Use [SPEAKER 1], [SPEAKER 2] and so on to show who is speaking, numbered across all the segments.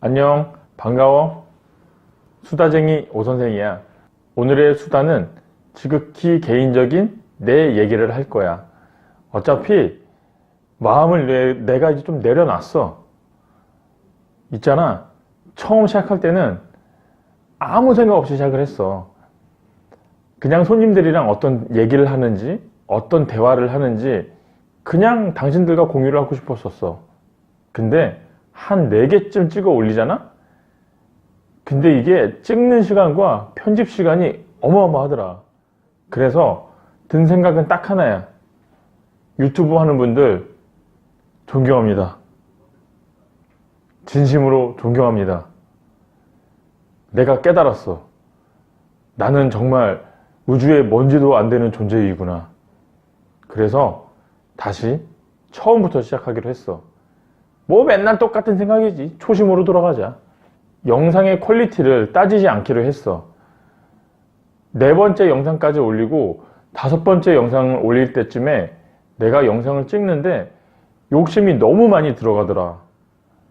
[SPEAKER 1] 안녕, 반가워. 수다쟁이 오선생이야. 오늘의 수다는 지극히 개인적인 내 얘기를 할 거야. 어차피 마음을 내, 내가 이제 좀 내려놨어. 있잖아. 처음 시작할 때는 아무 생각 없이 시작을 했어. 그냥 손님들이랑 어떤 얘기를 하는지, 어떤 대화를 하는지, 그냥 당신들과 공유를 하고 싶었었어. 근데 한 4개쯤 찍어 올리잖아? 근데 이게 찍는 시간과 편집 시간이 어마어마하더라. 그래서 든 생각은 딱 하나야. 유튜브 하는 분들 존경합니다. 진심으로 존경합니다. 내가 깨달았어. 나는 정말 우주의 먼지도 안 되는 존재이구나. 그래서 다시 처음부터 시작하기로 했어. 뭐 맨날 똑같은 생각이지. 초심으로 돌아가자. 영상의 퀄리티를 따지지 않기로 했어. 네 번째 영상까지 올리고 다섯 번째 영상을 올릴 때쯤에 내가 영상을 찍는데 욕심이 너무 많이 들어가더라.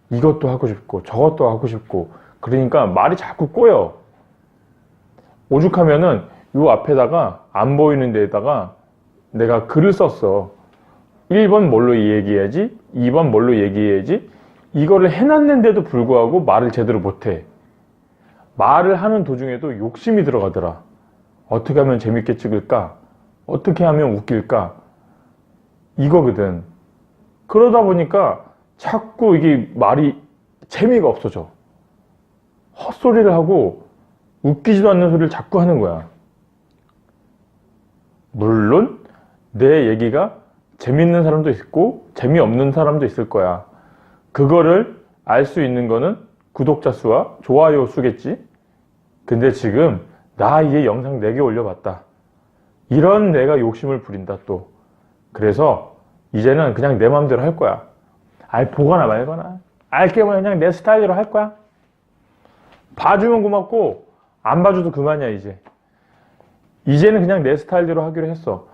[SPEAKER 1] 이것도 하고 싶고 저것도 하고 싶고 그러니까 말이 자꾸 꼬여. 오죽하면은 요 앞에다가 안 보이는 데에다가 내가 글을 썼어. 1번 뭘로 얘기해야지, 2번 뭘로 얘기해야지, 이거를 해놨는데도 불구하고 말을 제대로 못해. 말을 하는 도중에도 욕심이 들어가더라. 어떻게 하면 재밌게 찍을까? 어떻게 하면 웃길까? 이거거든. 그러다 보니까 자꾸 이게 말이 재미가 없어져. 헛소리를 하고 웃기지도 않는 소리를 자꾸 하는 거야. 물론 내 얘기가 재밌는 사람도 있고 재미없는 사람도 있을 거야. 그거를 알 수 있는 거는 구독자 수와 좋아요 수겠지. 근데 지금 나 이제 영상 4개 올려봤다. 이런 내가 욕심을 부린다 또. 그래서 이제는 그냥 내 마음대로 할 거야. 아이 보거나 말거나. 알게 뭐 그냥 내 스타일대로 할 거야. 봐주면 고맙고 안 봐줘도 그만이야 이제. 이제는 그냥 내 스타일대로 하기로 했어.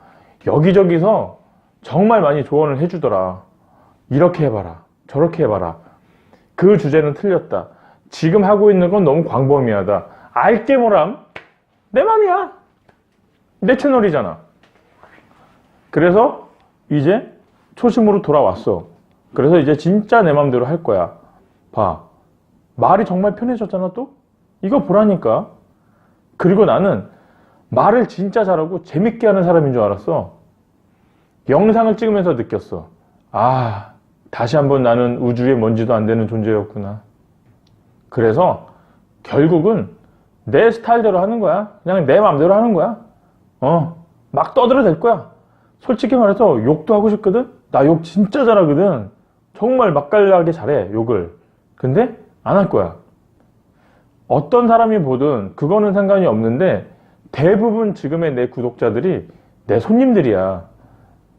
[SPEAKER 1] 여기저기서 정말 많이 조언을 해주더라. 이렇게 해봐라. 저렇게 해봐라. 그 주제는 틀렸다. 지금 하고 있는 건 너무 광범위하다. 알게 뭐람? 내 맘이야. 내 채널이잖아. 그래서 이제 초심으로 돌아왔어. 그래서 이제 진짜 내 맘대로 할 거야. 봐. 말이 정말 편해졌잖아, 또? 이거 보라니까. 그리고 나는 말을 진짜 잘하고 재밌게 하는 사람인 줄 알았어. 영상을 찍으면서 느꼈어. 아, 다시 한번 나는 우주의 먼지도 안 되는 존재였구나. 그래서 결국은 내 스타일대로 하는 거야. 그냥 내 마음대로 하는 거야. 어, 막 떠들어 댈 거야. 솔직히 말해서 욕도 하고 싶거든? 나 욕 진짜 잘하거든. 정말 맛깔나게 잘해, 욕을. 근데 안 할 거야. 어떤 사람이 보든 그거는 상관이 없는데 대부분 지금의 내 구독자들이 내 손님들이야.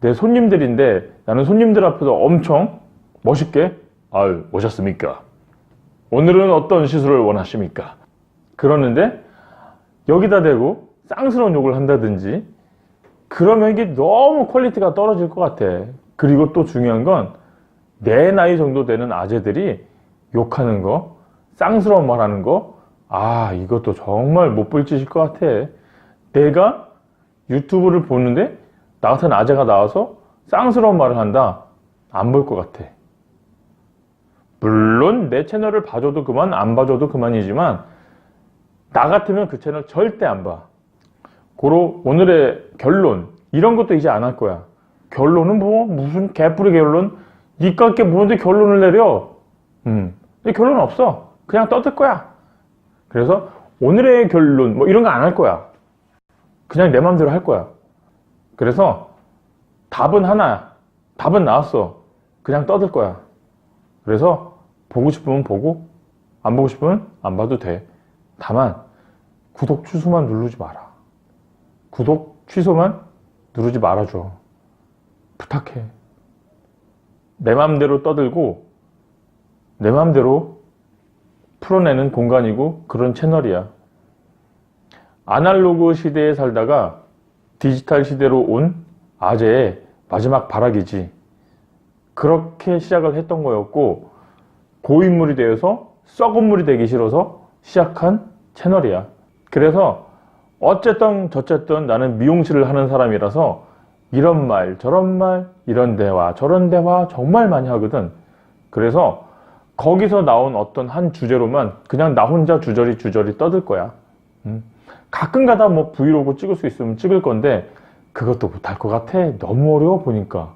[SPEAKER 1] 내 손님들인데 나는 손님들 앞에서 엄청 멋있게 아유 오셨습니까? 오늘은 어떤 시술을 원하십니까? 그러는데 여기다 대고 쌍스러운 욕을 한다든지 그러면 이게 너무 퀄리티가 떨어질 것 같아. 그리고 또 중요한 건 내 나이 정도 되는 아재들이 욕하는 거, 쌍스러운 말 하는 거, 아, 이것도 정말 못볼 짓일 것 같아. 내가 유튜브를 보는데 나 같은 아재가 나와서 쌍스러운 말을 한다? 안 볼 것 같아. 물론 내 채널을 봐줘도 그만, 안 봐줘도 그만이지만 나 같으면 그 채널 절대 안 봐. 고로 오늘의 결론 이런 것도 이제 안 할 거야. 결론은 뭐 무슨 개뿔의 결론? 니깎게 뭐는데 결론을 내려? 음, 근데 결론 없어. 그냥 떠들 거야. 그래서 오늘의 결론 뭐 이런 거 안 할 거야. 그냥 내 마음대로 할 거야. 그래서 답은 하나야. 답은 나왔어. 그냥 떠들 거야. 그래서 보고 싶으면 보고 안 보고 싶으면 안 봐도 돼. 다만 구독 취소만 누르지 마라. 구독 취소만 누르지 말아줘. 부탁해. 내 맘대로 떠들고 내 맘대로 풀어내는 공간이고 그런 채널이야. 아날로그 시대에 살다가 디지털 시대로 온 아재의 마지막 발악이지. 그렇게 시작을 했던 거였고 고인물이 되어서 썩은 물이 되기 싫어서 시작한 채널이야. 그래서 어쨌든 저쨌든 나는 미용실을 하는 사람이라서 이런 말 저런 말 이런 대화 저런 대화 정말 많이 하거든. 그래서 거기서 나온 어떤 한 주제로만 그냥 나 혼자 주저리 주저리 떠들 거야. 음. 가끔 가다 뭐 브이로그 찍을 수 있으면 찍을 건데 그것도 못할 것 같아. 너무 어려워 보니까.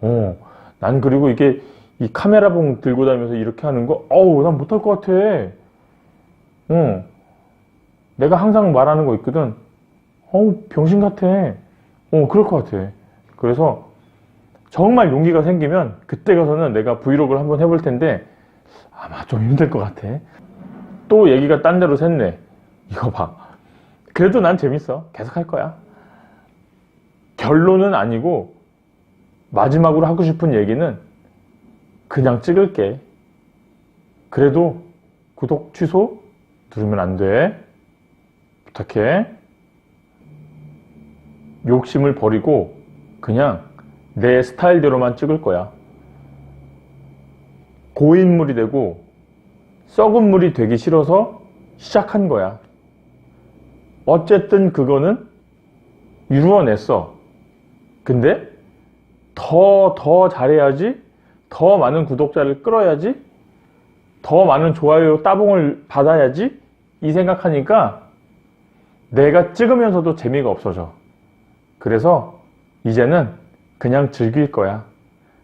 [SPEAKER 1] 어, 난 그리고 이게 이 카메라봉 들고 다니면서 이렇게 하는 거, 어우, 난 못할 것 같아. 어, 내가 항상 말하는 거 있거든. 어우, 병신 같아. 어, 그럴 것 같아. 그래서 정말 용기가 생기면 그때 가서는 내가 브이로그를 한번 해볼 텐데 아마 좀 힘들 것 같아. 또 얘기가 딴 데로 샜네. 이거 봐. 그래도 난 재밌어. 계속 할 거야. 결론은 아니고 마지막으로 하고 싶은 얘기는 그냥 찍을게. 그래도 구독 취소 누르면 안 돼. 부탁해. 욕심을 버리고 그냥 내 스타일대로만 찍을 거야. 고인물이 되고 썩은 물이 되기 싫어서 시작한 거야. 어쨌든 그거는 이루어냈어. 근데 더, 더 잘해야지, 더 많은 구독자를 끌어야지, 더 많은 좋아요 따봉을 받아야지, 이 생각하니까 내가 찍으면서도 재미가 없어져. 그래서 이제는 그냥 즐길 거야.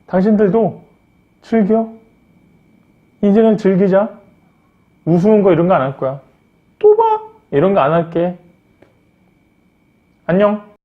[SPEAKER 1] 당신들도 즐겨. 인생을 즐기자. 우스운 거 이런 거 안 할 거야. 또 봐! 이런 거 안 할게. 안녕.